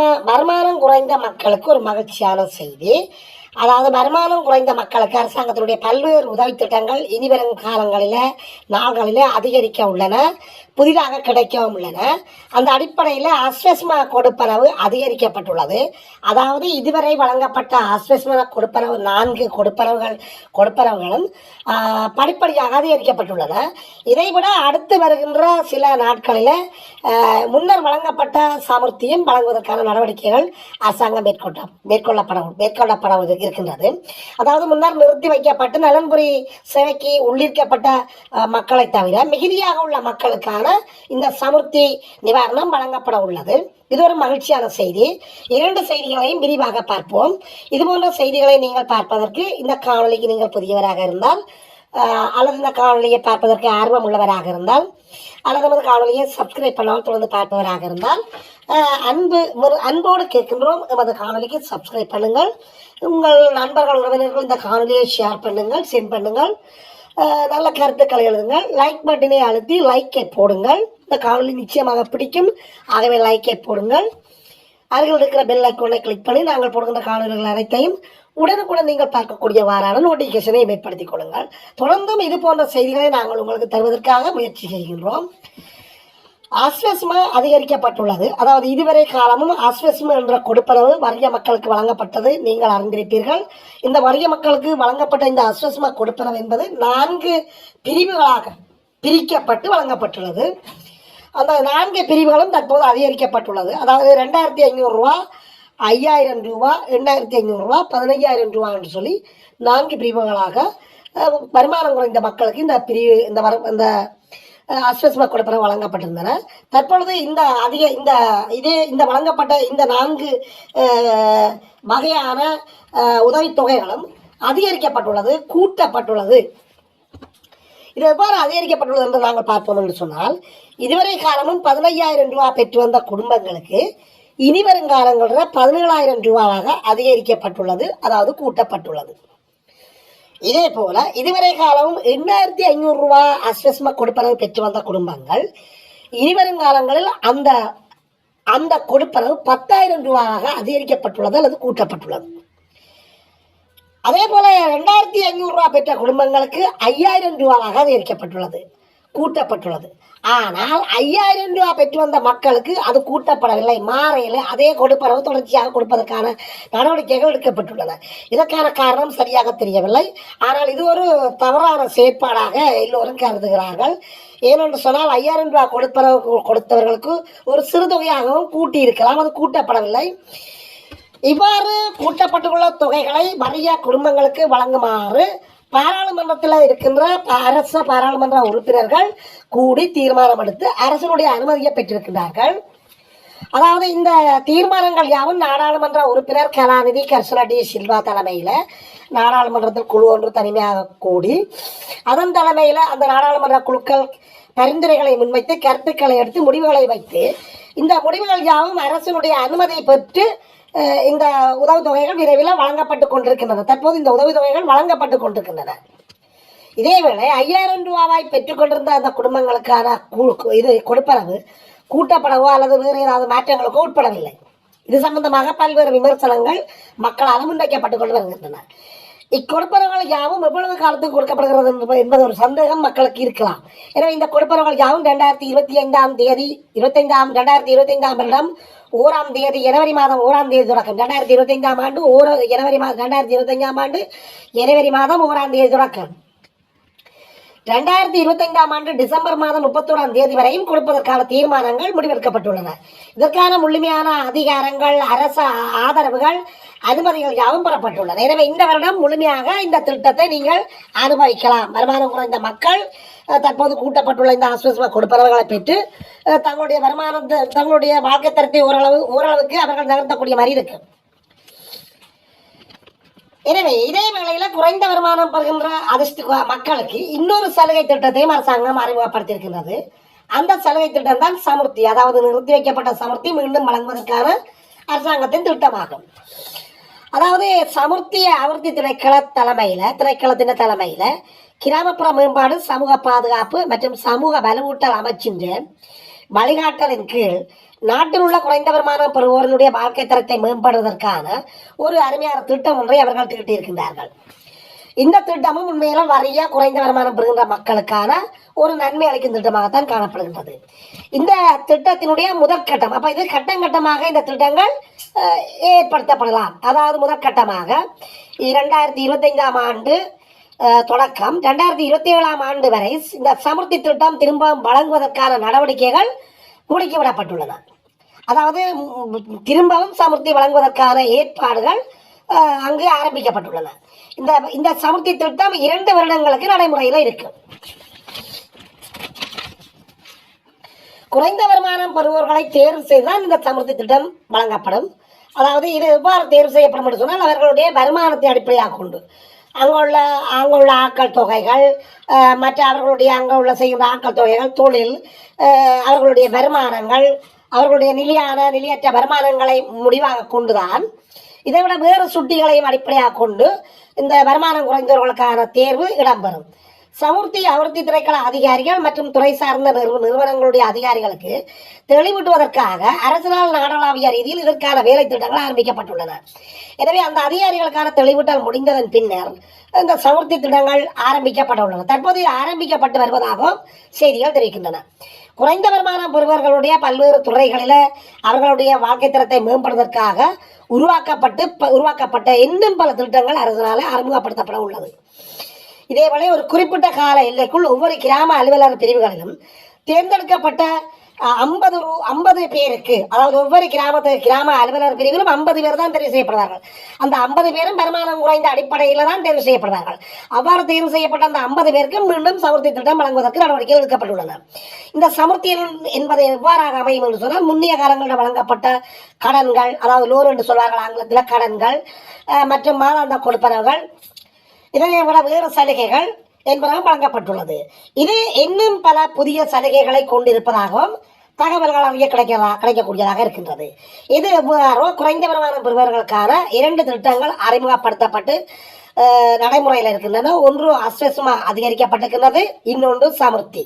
இப்போ வருமானம் குறைந்த மக்களுக்கு ஒரு மகிழ்ச்சியான செய்தி. அதாவது வருமானம் குறைந்த மக்களுக்கு அரசாங்கத்தினுடைய பல்வேறு உதவி திட்டங்கள் இனிவரும் காலங்களில் நாள்களில் அதிகரிக்க உள்ளன புதிதாக கிடைக்கவும் உள்ளன. அந்த அடிப்படையில் அஸ்வஸ்மா கொடுப்பனவு அதிகரிக்கப்பட்டுள்ளது. அதாவது இதுவரை வழங்கப்பட்ட அஸ்வஸ்மன கொடுப்பனவு நான்கு கொடுப்பனவுகள் கொடுப்பனவுகளும் படிப்படியாக அதிகரிக்கப்பட்டுள்ளன. இதைவிட அடுத்து வருகின்ற சில நாட்களில் முன்னர் வழங்கப்பட்ட சாமர்த்தியம் வழங்குவதற்கான நடவடிக்கைகள் அரசாங்கம் மேற்கொண்ட மேற்கொள்ளப்பட மேற்கொள்ளப்படுவது. இருக்கின்றது அதாவது முன்னர் நிறுத்தி வைக்கப்பட்டு நலன்புரி சேவைக்கு உள்ளிருக்கப்பட்ட மக்களை தவிர மிகுதியாக உள்ள மக்களுக்கான இந்த சமுர்த்தி நிவாரணம் வழங்கப்பட உள்ளது. இது ஒரு மகிழ்ச்சியான செய்தி. இரண்டு செய்திகளையும் விரிவாக பார்ப்போம். இது போன்ற செய்திகளை நீங்கள் பார்ப்பதற்கு இந்த காணொலிக்கு நீங்கள் புதியவராக இருந்தால் அல்லது இந்த காணொலியை பார்ப்பதற்கு ஆர்வம் உள்ளவராக இருந்தால் அல்லது நமது காணொலியை சப்ஸ்கிரைப் பண்ணாமல் தொடர்ந்து பார்ப்பவராக இருந்தால் அன்பு ஒரு- அன்போடு கேட்கின்றோம். நமது காணொலிக்கு சப்ஸ்கிரைப் பண்ணுங்கள். உங்கள் நண்பர்கள் உறவினர்கள் இந்த காணொலியை ஷேர் பண்ணுங்கள் சென்ட் பண்ணுங்கள். நல்ல கருத்துக்களை எழுதுங்கள். லைக் பட்டனை அழுத்தி லைக்கை போடுங்கள். இந்த காணொலி நிச்சயமாக பிடிக்கும். ஆகவே லைக்கை போடுங்கள். அருகில் இருக்கிற பெல் ஐக்கோனை கிளிக் பண்ணி நாங்கள் போடுகின்ற காணொலிகள் அனைத்தையும் உடனுக்குடன் நீங்கள் பார்க்கக்கூடியவாறான நோட்டிஃபிகேஷனை ஏற்படுத்திக் கொள்ளுங்கள். தொடர்ந்தும் இது போன்ற செய்திகளை நாங்கள் உங்களுக்கு தருவதற்காக முயற்சி செய்கின்றோம். ஆஸ்வஸ்மா அதிகரிக்கப்பட்டுள்ளது. அதாவது இதுவரை காலமும் ஆஸ்வஸ்மா என்ற கொடுப்பனவு வறிய மக்களுக்கு வழங்கப்பட்டது நீங்கள் அறிந்திருப்பீர்கள். இந்த வறிய மக்களுக்கு வழங்கப்பட்ட இந்த அஸ்வஸ்மா கொடுப்பனவு என்பது நான்கு பிரிவுகளாக பிரிக்கப்பட்டு வழங்கப்பட்டுள்ளது. அந்த நான்கு பிரிவுகளும் தற்போது அதிகரிக்கப்பட்டுள்ளது. அதாவது ரெண்டாயிரத்தி ஐநூறுரூவா ஐயாயிரம் ரூபா ரெண்டாயிரத்தி ஐநூறுரூவா பதினஞ்சாயிரம் ரூபா என்று சொல்லி நான்கு பிரிவுகளாக வருமானம் குறைந்த மக்களுக்கு இந்த பிரிவு இந்த வர இந்த அஸ்வஸ்மா கொடுப்பன வழங்கப்பட்டிருந்தன. தற்பொழுது இந்த அதிக இந்த இதே இந்த வழங்கப்பட்ட இந்த நான்கு வகையான உதவித்தொகைகளும் அதிகரிக்கப்பட்டுள்ளது கூட்டப்பட்டுள்ளது. இது எவ்வாறு அதிகரிக்கப்பட்டுள்ளது என்று நாங்கள் பார்ப்போம் என்று சொன்னால் இதுவரை காலமும் பதினையாயிரம் ரூபாய் பெற்று வந்த குடும்பங்களுக்கு இனி வரும் காலங்களில் பதினேழாயிரம் ரூபாவாக அதிகரிக்கப்பட்டுள்ளது அதாவது கூட்டப்பட்டுள்ளது. இதே போல இதுவரை காலமும் எண்ணாயிரத்தி ஐநூறு ரூபா அஸ்வஸ்ம கொடுப்பனவு பெற்று வந்த குடும்பங்கள் இனி வருங்காலங்களில் அந்த அந்த கொடுப்பனவு பத்தாயிரம் ரூபாவாக அதிகரிக்கப்பட்டுள்ளது அல்லது கூட்டப்பட்டுள்ளது. அதே போல ரெண்டாயிரத்தி ஐநூறு பெற்ற குடும்பங்களுக்கு ஐயாயிரம் ரூபாவாக அதிகரிக்கப்பட்டுள்ளது கூட்டப்பட்டுள்ளது. ஆனால் ஐயாயிரம் ரூபாய் பெற்று வந்த மக்களுக்கு அது கூட்டப்படவில்லை. மாறையில் அதே கொடுப்பனவு தொடர்ச்சியாக கொடுப்பதற்கான நடவடிக்கைகள் எடுக்கப்பட்டுள்ளன. இதற்கான காரணம் சரியாக தெரியவில்லை. ஆனால் இது ஒரு தவறான செயற்பாடாக எல்லோரும் கருதுகிறார்கள். ஏனென்று சொன்னால் ஐயாயிரம் ரூபா கொடுப்பனவு கொடுத்தவர்களுக்கு ஒரு சிறு தொகையாகவும் கூட்டி இருக்கலாம் அது கூட்டப்படவில்லை. இவ்வாறு கூட்டப்பட்டுள்ள தொகைகளை வறிய குடும்பங்களுக்கு வழங்குமாறு பாராளுமன்றத்தில் இருக்கின்ற அரச பாராளுமன்ற உறுப்பினர்கள் கூடி தீர்மானம் எடுத்து அரசனுடைய அனுமதியை பெற்றிருக்கின்றார்கள். அதாவது இந்த தீர்மானங்கள் யாவும் நாடாளுமன்ற உறுப்பினர் கலாநிதி கர்சன டி சில்வா தலைமையில் நாடாளுமன்றத்தில் குழு ஒன்று தனிமையாக கூடி அதன் தலைமையில் அந்த நாடாளுமன்ற குழுக்கள் பரிந்துரைகளை முன்வைத்து கருத்துக்களை எடுத்து முடிவுகளை வைத்து இந்த முடிவுகள் யாவும் அரசினுடைய அனுமதியை பெற்று இந்த உதவித்தொகைகள் விரைவில் வழங்கப்பட்டு கொண்டிருக்கின்றன. தற்போது இந்த உதவித்தொகைகள் வழங்கப்பட்டு கொண்டிருக்கின்றன. இதேவேளை ஐயாயிரம் ரூபாவாய் பெற்றுக்கொண்டிருந்த அந்த குடும்பங்களுக்கான இது கொடுப்பனவு கூட்டப்படவோ அல்லது வேறு ஏதாவது மாற்றங்களுக்கோ உட்படவில்லை. இது சம்பந்தமாக பல்வேறு விமர்சனங்கள் மக்களால் முன்வைக்கப்பட்டுக் கொண்டு வருகின்றன. இக்கொடுப்பனவுகள் யாவும் எவ்வளவு காலத்துக்கு கொடுக்கப்படுகிறது என்பது- ஒரு சந்தேகம் மக்களுக்கு இருக்கலாம். எனவே இந்த கொடுப்பனவுகள் யாவும் ரெண்டாயிரத்தி இருபத்தி ஐந்தாம் தேதி இருபத்தைந்தாம் ரெண்டாயிரத்தி இருபத்தைந்தாம் வருடம் ஓராம் தேதி ஜனவரி மாதம் ஓராம் தேதி தொடக்கம். ரெண்டாயிரத்தி இருபத்தைந்தாம் ஆண்டு ஓர ஜனவரி மாதம் ரெண்டாயிரத்தி இருபத்தைந்தாம் ஆண்டு ஜனவரி மாதம் ஓராம் தேதி தொடக்கம். ரெண்டாயிரத்தி இருபத்தைந்தாம் ஆண்டு டிசம்பர் மாதம் முப்பத்தோராம் தேதி வரையும் கொடுப்பதற்கான தீர்மானங்கள் முடிவெடுக்கப்பட்டுள்ளன. இதற்கான முழுமையான அதிகாரங்கள் அரச ஆதரவுகள் அனுமதிகள் யாவும் பெறப்பட்டுள்ளன. எனவே இந்த வருடம் முழுமையாக இந்த திட்டத்தை நீங்கள் அனுபவிக்கலாம். வருமானம் குறைந்த மக்கள் தற்போது கூட்டப்பட்டுள்ள இந்த ஆஸ்வஸ்ம கொடுப்பவர்களை பெற்று தங்களுடைய வருமானத்தை தங்களுடைய வாழ்க்கை தரத்தை ஓரளவு ஓரளவுக்கு அவர்கள் நகர்த்தக்கூடிய மாதிரி இருக்கு. எனவே இதே வேளையில குறைந்த வருமானம் பெறுகின்ற அதிர்ஷ்ட மக்களுக்கு இன்னொரு சலுகை திட்டத்தையும் அரசாங்கம் அறிமுகப்படுத்தியிருக்கின்றது. அந்த சலுகை திட்டம் தான் சமுர்த்தி அதாவது நிறுத்தி வைக்கப்பட்ட சமுர்த்தி மீண்டும் வழங்குவதற்கான அரசாங்கத்தின் திட்டமாகும். அதாவது சமுர்த்திய அபிவிருத்தி திணைக்கள தலைமையில திணைக்களத்தின் தலைமையில கிராமப்புற மேம்பாடு சமூக பாதுகாப்பு மற்றும் சமூக வலுவூட்டல் அமைச்சின்ற வழிகாட்டலின் கீழ் நாட்டில் உள்ள குறைந்த வருமானம் பெறுவோர்களுடைய வாழ்க்கை தரத்தை மேம்படுவதற்கான ஒரு அருமையான திட்டம் ஒன்றை அவர்கள் தீட்டியிருக்கின்றார்கள். இந்த திட்டமும் உண்மையில வறிய குறைந்த வருமானம் பெறுகின்ற மக்களுக்கான ஒரு நன்மை அளிக்கும் திட்டமாகத்தான் காணப்படுகின்றது. இந்த திட்டத்தினுடைய முதற்கட்டம் அப்ப இது கட்டம் கட்டமாக இந்த திட்டங்கள் ஏற்படுத்தப்படலாம். அதாவது முதற்கட்டமாக இரண்டாயிரத்தி இருபத்தைந்தாம் ஆண்டு தொடக்கம் ரெண்டாயிரத்தி இருபத்தி ஏழாம் ஆண்டு வரை இந்த சமுர்த்தி திட்டம் திரும்ப வழங்குவதற்கான நடவடிக்கைகள் முடுக்கிவிடப்பட்டுள்ளன. அதாவது திரும்பவும் சமுர்த்தி வழங்குவதற்கான ஏற்பாடுகள் அங்கு ஆரம்பிக்கப்பட்டுள்ளன. இந்த இந்த சமுர்த்தி திட்டம் இரண்டு வருடங்களுக்கு நடைமுறையில் இருக்கு. குறைந்த வருமானம் பெறுவோர்களை தேர்வு செய்துதான் இந்த சமுர்த்தி திட்டம் வழங்கப்படும். அதாவது இது எவ்வாறு தேர்வு செய்யப்படும் என்று சொன்னால் அவர்களுடைய வருமானத்தை அடிப்படையாக கொண்டு. அங்குள்ள அங்குள்ள ஆட்கள் தொகைகள் மற்ற அவர்களுடைய அங்கே உள்ள செய்யும் ஆட்கள் தொகைகள் தொழில் அவர்களுடைய வருமானங்கள் அவர்களுடைய நிலையான நிலையற்ற வருமானங்களை முடிவாக கொண்டுதான் இதை விட வேறு சுட்டிகளையும் அடிப்படையாக கொண்டு இந்த வருமானம் குறைந்தவர்களுக்கான தேர்வு இடம்பெறும். சமுர்த்தி அவிர்த்தி திரைக்கள அதிகாரிகள் மற்றும் துறை சார்ந்த நிறுவ நிறுவனங்களுடைய அதிகாரிகளுக்கு தெளிவூட்டுவதற்காக அரசினால் நாடளாவிய ரீதியில் இதற்கான வேலை திட்டங்கள் ஆரம்பிக்கப்பட்டுள்ளன. எனவே அந்த அதிகாரிகளுக்கான தெளிவூட்டல் முடிந்ததன் பின்னர் இந்த சமுர்த்தி திட்டங்கள் ஆரம்பிக்கப்பட உள்ளன தற்போது ஆரம்பிக்கப்பட்டு வருவதாகவும் செய்திகள் தெரிவிக்கின்றன. குறைந்த வருமானம் பெறுபவர்களுடைய பல்வேறு துறைகளில் அவர்களுடைய வாழ்க்கை தரத்தை மேம்படுவதற்காக உருவாக்கப்பட்டு ப- உருவாக்கப்பட்ட இன்னும் பல திட்டங்கள் அரசினால் அறிமுகப்படுத்தப்பட உள்ளது. இதேபோல ஒரு குறிப்பிட்ட கால எல்லைக்குள் ஒவ்வொரு கிராம அலுவலர் பிரிவுகளிலும் தேர்ந்தெடுக்கப்பட்ட ஐம்பது ரூ ஐம்பது பேருக்கு அதாவது ஒவ்வொரு கிராமத்து கிராம அலுவலர் பிரிவிலும் ஐம்பது பேர் தான் தெரிவு செய்யப்படுவார்கள். அந்த ஐம்பது பேரும் வருமானம் குறைந்த அடிப்படையில் தான் தேர்வு செய்யப்படுவார்கள். அவ்வாறு தேர்வு செய்யப்பட்ட அந்த ஐம்பது பேருக்கு மீண்டும் சமுர்த்தி திட்டம் வழங்குவதற்கு நடவடிக்கை எடுக்கப்பட்டுள்ளன இந்த சமுர்த்தி என்பதை என்பது எவ்வாறாக அமையும் என்று சொன்னால் முன்னைய காலங்களில் வழங்கப்பட்ட கடன்கள் அதாவது லோன் என்று சொல்வார்கள் ஆங்கிலத்தில் கடன்கள் மற்றும் மாதாந்த கொடுப்பனவுகள் இதனை விட வேறு சலுகைகள் என்பதாகவும் வழங்கப்பட்டுள்ளது. இது இன்னும் பல புதிய சலுகைகளை கொண்டிருப்பதாகவும் தகவல்கள் அறிய கிடைக்கிறதா கிடைக்கக்கூடியதாக இருக்கின்றது. இது எவ்வாறோ குறைந்த வருமானம் பெறுபவர்களுக்கான இரண்டு திட்டங்கள் அறிமுகப்படுத்தப்பட்டு நடைமுறையில் இருக்கின்றன. ஒன்று அஸ்வசுமா அதிகரிக்கப்பட்டிருக்கின்றது இன்னொன்று சமிருத்தி.